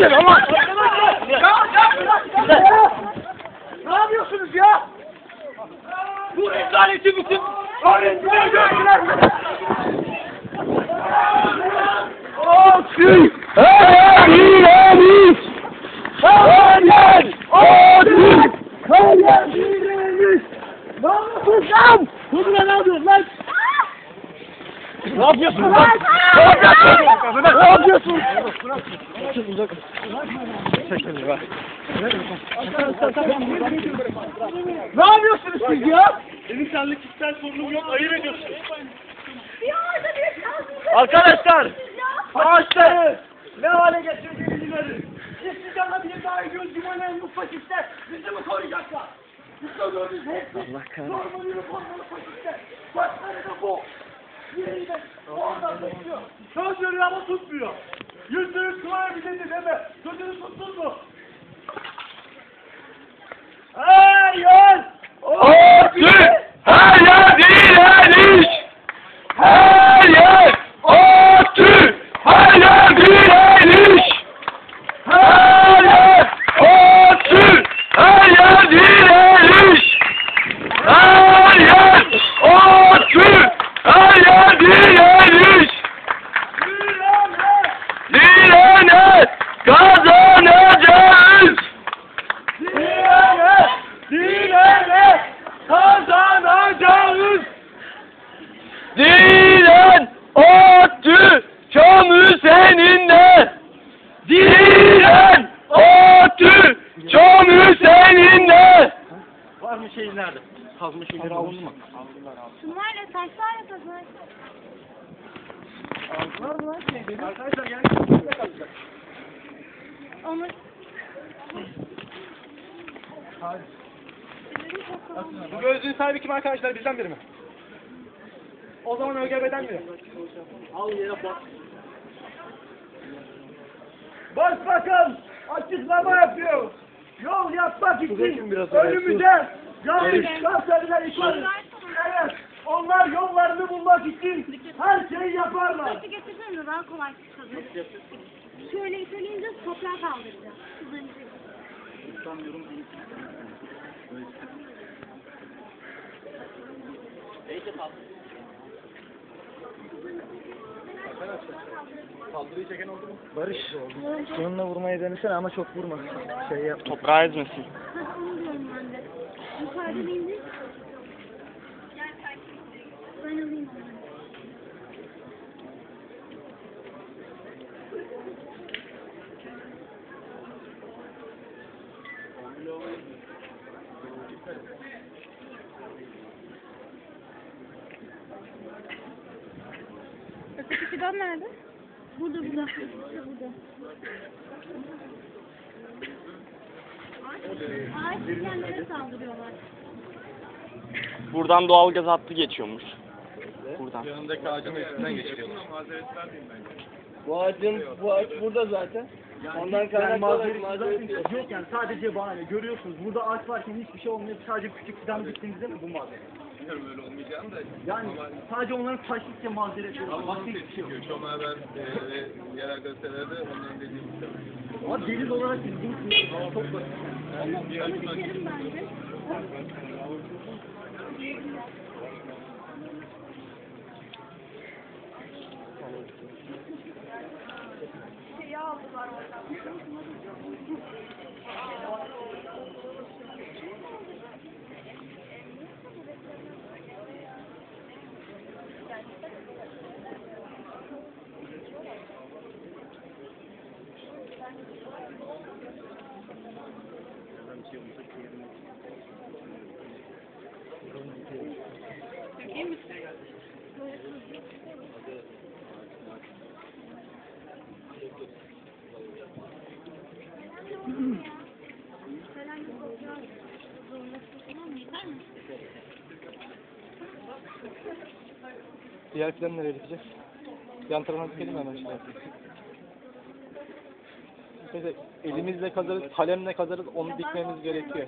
gel ama. Ne yapıyorsunuz ya? Bu rezaleti bütün öğrenciler gördüler mi? Tüm her yerimiz. Her yer. O tüm her yer. Ne yapıyorsunuz lan? Lan ne yapıyorsun lan? Ne yapıyorsun lan? Ne yapıyorsun? Ne yapıyorsun? Ne yapıyorsunuz siz ya? Senin senlik kişisel sorunun yok, ayıp ediyorsun. Arkadaşlar, ağaçları ne hale getirdiğimizi verin. Siz sizden bir daha ediyoruz Cumhuriyet bu faşistler bizi mi koruyacaklar? Biz de gördünüz hepsi. Normal üniformalı faşistler. Başları da bu. Diğeri de oradan bekliyor. Söz veriyor ama tutmuyor. Yüzde yüz kıvaya dedi deme. Sözünü tuttun mu? Hey yol! O tüm her yer direniş. Her yer. O tüm her yer direniş. Her yer. O tüm her yer direniş. Her yer. O tüm her yer direniş. Direne kazanacağız. Direne! Direne! Kazanacağız! Diren otü çamı seninle. Diren otü çamı seninle. Var mı şeyin nerede? Kazma şeyleri alındı mı? Şunlarla taşlarla kazanır. Arkadaşlar gel. Onu Bu gözlüğün sahibi kim arkadaşlar? Bizden biri mi? O zaman ÖGB'den biri. Al yere bak. Başbakan açıklama yapıyor. Yol yapmak için önümüze yanlış gazeteler ikonik. Evet, onlar yollarını bulmak için her şeyi yaparlar. taşı getirdin mi daha kolay kazanır. Şöyle iteleyince toprağa kaldıracağız. Kızınca. Barış, sonuna vurmayı denesene ama çok vurma. Şey yap. Toprağı ezmesin. Onu diyorum ben de. Yukarıda bir indir. Ben alayım onu. Fidan nerede? Burada burada. İşte burada. Ağaç dikenlere saldırıyorlar. Buradan doğal gaz hattı geçiyormuş. Buradan. Yanındaki ağacın üstünden geçiyor. Bu ağacın, bu ağaç burada zaten. Ondan kaynaklı olarak mazeret yok. Yok yani sadece bahane. Görüyorsunuz burada ağaç varken hiçbir şey olmuyor. Sadece küçük fidan diktiğinizde mi bu mazeret? Bilmiyorum öyle olmayacağını da. Yani sadece onların taşlıkça mazeretleri var. Başka hiçbir şey yok. Çok haber e, ve yerel gazetelerde onların dediği bir şey. Ama delil olarak bildiğiniz çok basit. Onu dikerim bence. Diğer fidanı nereye dikeceğiz? Yan tarafına dikelim hemen şey Neyse, elimizle kazarız, kalemle kazarız, onu dikmemiz gerekiyor.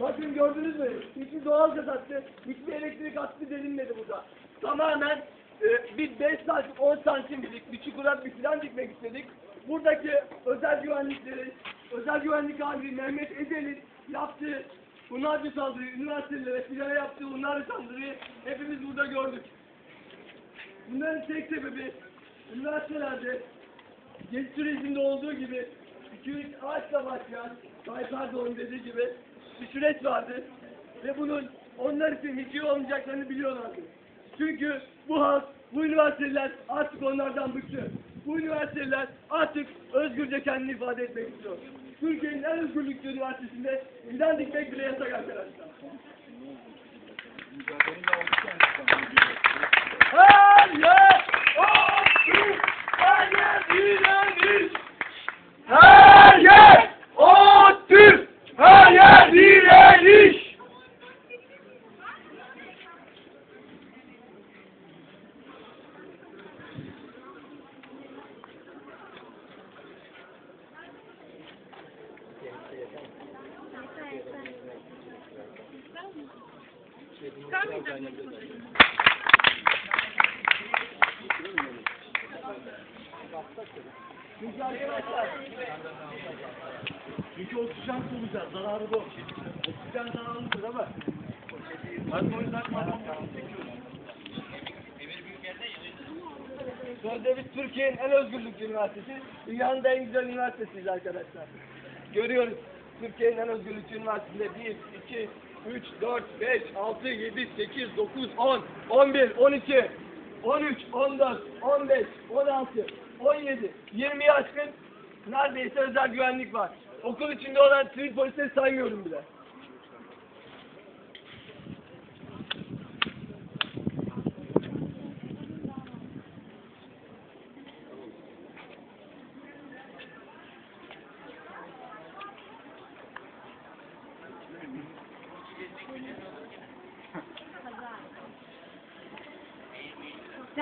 Bakın gördünüz mü? Hiçbir doğal gaz attı, hiçbir elektrik attı denilmedi burada. Tamamen e, bir 5 santim, 10 santimlik bir çukura bir plan dikmek istedik. Buradaki özel güvenliklerin, özel güvenlik amiri Mehmet Ezel'in yaptığı bunlarca saldırı, üniversitelere silahı yaptığı bunlarca saldırıyı hepimiz burada gördük. Bunların tek sebebi üniversitelerde gezi sürecinde olduğu gibi 2-3 ağaçla başlayan Tayyip Erdoğan'ın dediği gibi bir süreç vardı. Ve bunun onlar için hiç iyi olmayacaklarını biliyorlardı. Çünkü bu halk, bu üniversiteler artık onlardan bıktı. Bu üniversiteler artık özgürce kendini ifade etmek istiyor. Türkiye'nin en özgürlükçü üniversitesinde fidan dikmek bile yasak arkadaşlar. Çünkü arkadaşlar, çünkü oksijen solacağız, zararı bu. Oksijen zararlıdır ama. Ben o yüzden Sözde biz Türkiye'nin en özgürlükçü üniversitesi, dünyanın da en güzel üniversitesiyiz arkadaşlar. Görüyoruz, Türkiye'nin en özgürlükçü üniversitesinde 1, 2, 3, 4, 5, 6, 7, 8, 9, 10, 11, 12, 13, 14, 15, 16, 17, 20'yi aşkın neredeyse özel güvenlik var. Okul içinde olan sivil polisleri saymıyorum bile.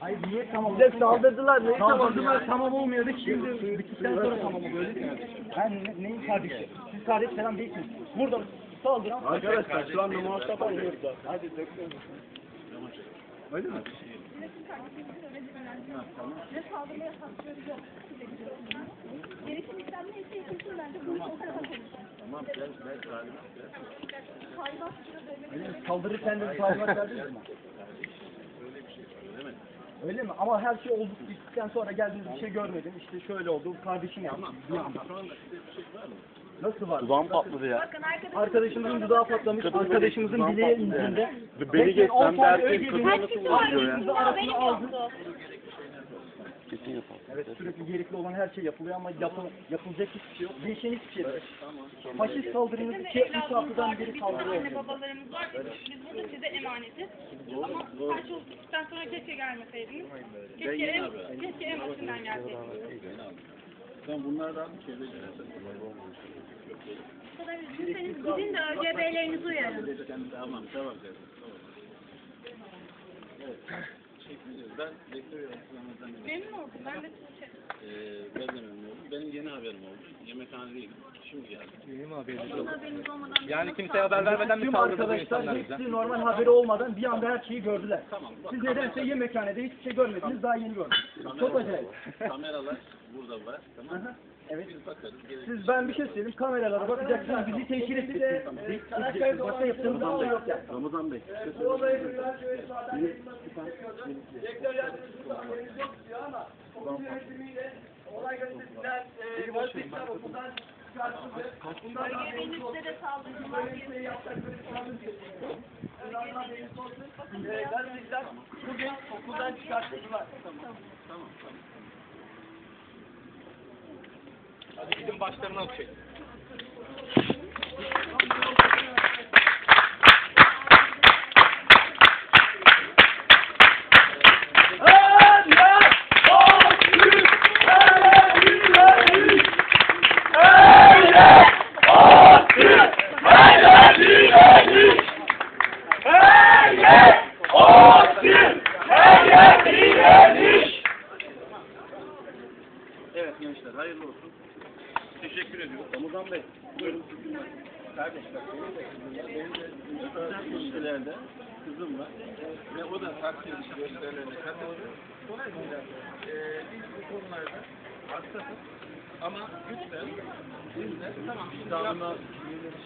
Hayır niye tamam? Bize saldırdılar. Neyi saldırdılar? Tamam olmuyordu. Şimdi bittikten sonra tamam oluyor. Ben ne, neyin kardeşi? Siz kardeş falan değilsiniz. Burada saldıran... Arkadaşlar şu anda muhatap alıyoruz Hadi döküyoruz. Öyle mi? Ve saldırmaya kalkıyoruz yok. Gerekli işlem neyse yapılsın bence bu iş o tarafa. Tamam gel gel Talimat Saldırı kendini talimat verdiniz mi? Öyle mi? Ama her şey oldu bittikten sonra geldiniz bir şey görmedim. İşte şöyle oldu. Kardeşim yaptı. Bir anda. Nasıl var? Dudağım patladı ya. Arkadaşımızın dudağı patlamış. Arkadaşımızın bileği indiğinde. Beni geçsem de erkek Öyle kadın nasıl oluyor ya? Aldı. yoktu. Kesin yapalım. Evet sürekli gerekli olan her şey yapılıyor ama yapıl, yapılacak hiçbir şey yok. Değişen hiçbir şey yok. Faşist saldırınız Bizim iki, üç haftadan beri bizim saldırıyor. anne babalarımız var. Biz, biz burada size emanetiz. Ama her şey bittikten sonra keşke gelmeseydiniz. Keşke, en, keşke en başından gelseydiniz. Sen bunlardan bir şey de Bu kadar üzgünseniz gidin de ÖGB'lerinizi uyarın. Tamam tamam. Evet. Teşekkür ederiz. Ben bekliyorum. Ramazan Bey. Memnun oldum. Ben de şey, Ee, ben de memnun oldum. Benim yeni haberim oldu. Yemekhanedeydim. Şimdi geldim. Haberiniz olmadan bir Yani kimseye haber vermeden mi Tüm arkadaşlar insanlar bize? hepsi normal haberi olmadan bir anda her şeyi gördüler. Tamam. Bak, Siz nedense yemekhanede hiçbir şey görmediniz daha yeni gördünüz. Çok acayip. kameralar burada var. Tamam mı? Evet. Biz Siz ben bir şey söyleyeyim. Kameralara bakacaksınız. Bizi teşhir edeceksiniz. Başka yaptığımız bir şey yok yani. Ramazan Bey. Rektör yardımcısı haberiniz yok diyor ama okul yönetimiyle olay gazetesinden e, gazeteciler okuldan çıkartıldı. Bundan de saldırdılar. şey. E, gazeteciler bugün okuldan çıkartıldılar. Hadi gidin başlarına okuyun. Evet gençler hayırlı olsun. Teşekkür ediyorum. Ramazan Bey. Buyurun. Kardeş bak kızım var. Ve o da takdir gösterilerine katılıyor. Dolayısıyla e, biz bu konularda hassasız ama güçler biz de tamam şimdi.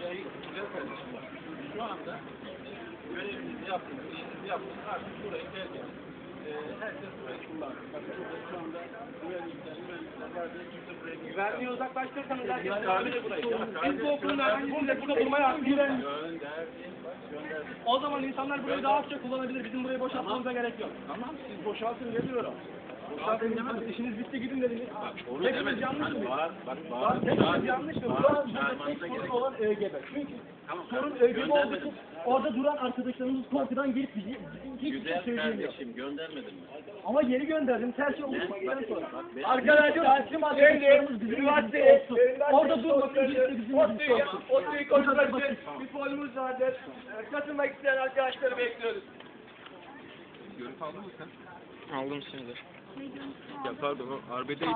Şey, güzel kardeşim var. Şu anda görevimizi yaptık, işimizi yaptık. Artık burayı terk. E, herkes burayı kullanıyor. Bak burada şu anda Güvenliği uzaklaştırırsanız herkes de burayı. Biz bu okulun öğrencisinde burada gönderdik. O zaman insanlar burayı daha çok kullanabilir. Bizim burayı boşaltmamıza gerek yok. Tamam siz boşaltın geliyorum. Boşaltın. İşiniz bitti gidin dediniz. Onu Hepimiz demedim. yanlış Hani mıyız? bağır, bak Bak yanlış an burada Çağırmanıza tek gerek sorun yok. olan ÖGB. Çünkü Tamam, sorun ÖGB olduğu göndermedim. için orada duran arkadaşlarımız korkudan gelip bizi hiçbir şey Güzel söyleyemiyor. kardeşim göndermedim mi? Ama yeni gönderdim. Her şey Ben- oluştuktan bak- sonra. bak, Arkadaşlar tüm arkadaşlarımız bizim üniversiteye olsun. Orada durmasın birlikte bizim yüzümüzde olsun. ODTÜ'yü konuşmak için bir formumuz vardır. E, Katılmak isteyen arkadaşları bekliyoruz. Görüp aldın mı sen? Aldım şimdi. Ya pardon o arbede